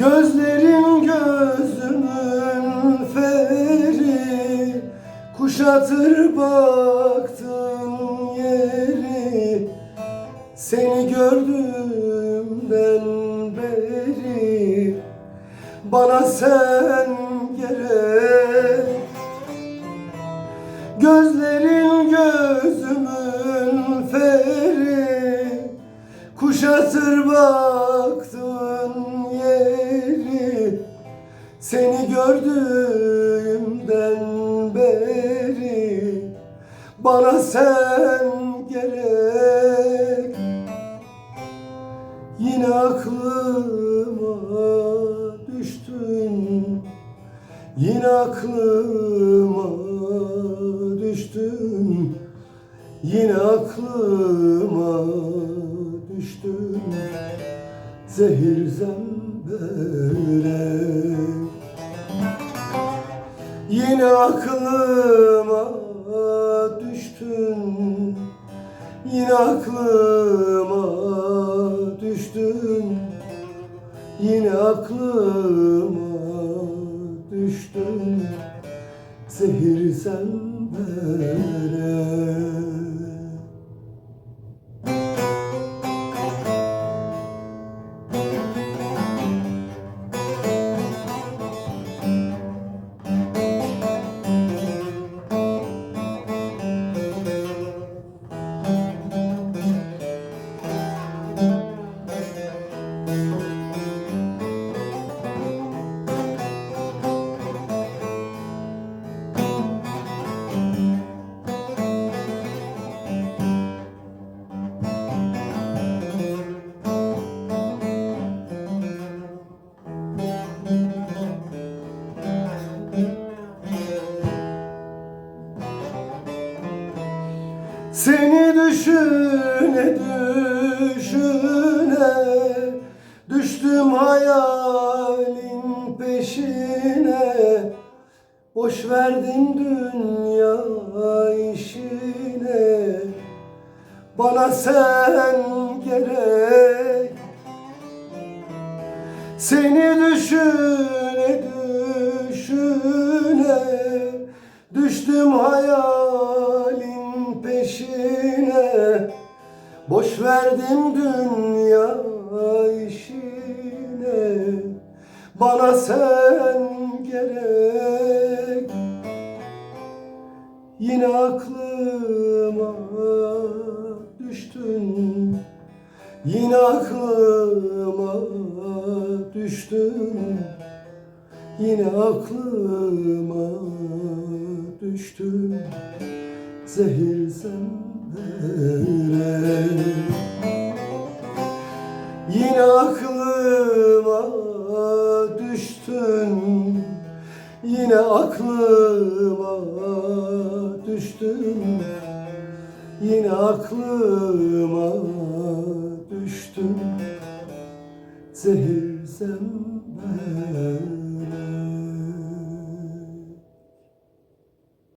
Gözlerin gözümün feri Kuşatır baktın yeri. Seni gördüğümden beri Bana sen gerek Kuşatır baktın yeri Seni gördüğümden beri Bana sen gerek. Yine aklıma düştün Yine aklıma düştün Yine aklıma düştün Zehir zembere. Yine aklıma düştün. Yine aklıma düştün. Yine aklıma düştün. Zehir zembere Seni düşüne düşüne Düştüm hayalin peşine. Boş verdim dünya işine. Bana sen gerek. Seni düşüne düşüne Düştüm hayalin peşine. Boş verdim dünya işine. Bana sen gerek. Yine aklıma düştün. Yine aklıma düştün. Yine aklıma düştün Zehir zembere Yine aklıma düştün. Yine aklıma düştün Yine aklıma düştün. Zehir zembere